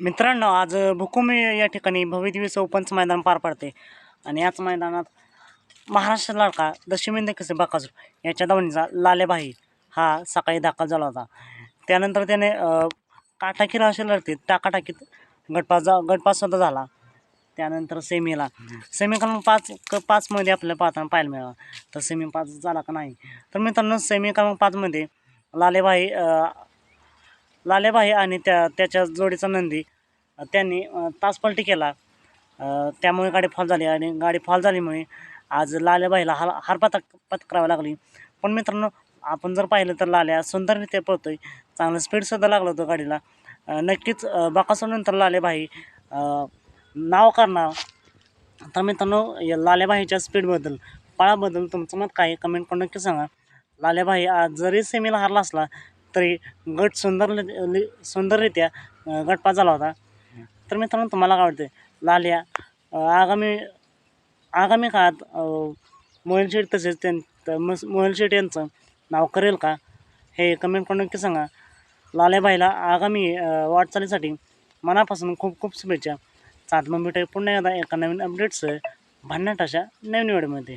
मित्रांनो आज भूकुमी या ठिकाणी भव्यदिव्य चौपंच मैदान पार पडते. आणि याच मैदानात महाराष्ट्र लाडका दशमिंद कसे बाकासूर याच्या धावणीचा लालेबाई हा सकाळी दाखल झाला होता. त्यानंतर त्याने काटाकी असे लढते लढतीत टाकाटाकीत गटपास जा गटपाससुद्धा झाला. त्यानंतर सेमीला. सेमीक्रमांक पाच क पाचमध्ये आपल्याला पाहताना पाहायला मिळाला. तर सेमी पाच झाला का नाही? तर मित्रांनो सेमी क्रमांक पाचमध्ये लालेबाई अ, लालेबाई आणि त्या त्याच्या जोडीचा नंदी त्यांनी तासपलटी केला. त्यामुळे गाडी फॉल झाली आणि गाडी फॉल झाल्यामुळे आज लालेबाईला हार हार पतक पत्करावी लागली. पण मित्रांनो आपण जर पाहिलं तर लाल्या सुंदररित्या पळतोय. चांगलं स्पीडसुद्धा लागलं होतं गाडीला. नक्कीच अ, लालेबाई नाव करणार. तर मित्रांनो या लालेबाईच्या स्पीडबद्दल पळाबद्दल तुमचं मत काय कमेंट करून नक्की सांगा. लालेबाई आज जरी सेमीला हारला असला तरी गट सुंदर सुंदररित्या गट गटपास झाला होता. तर मित्रांनो तुम्हाला काय वाटते लाल्या आगामी आगामी काळात मोहन शेठ तसेच त्यां मोहन शेठ यांचं नाव करेल का? हे कमेंट करून नक्की सांगा. लालेबाईला आगामी वाटचालीसाठी मनापासून खूप खूप शुभेच्छा. सात मग भेटूया पुन्हा एकदा एका नवीन अपडेट्स भांडणाट अशा नवीन वेळेमध्ये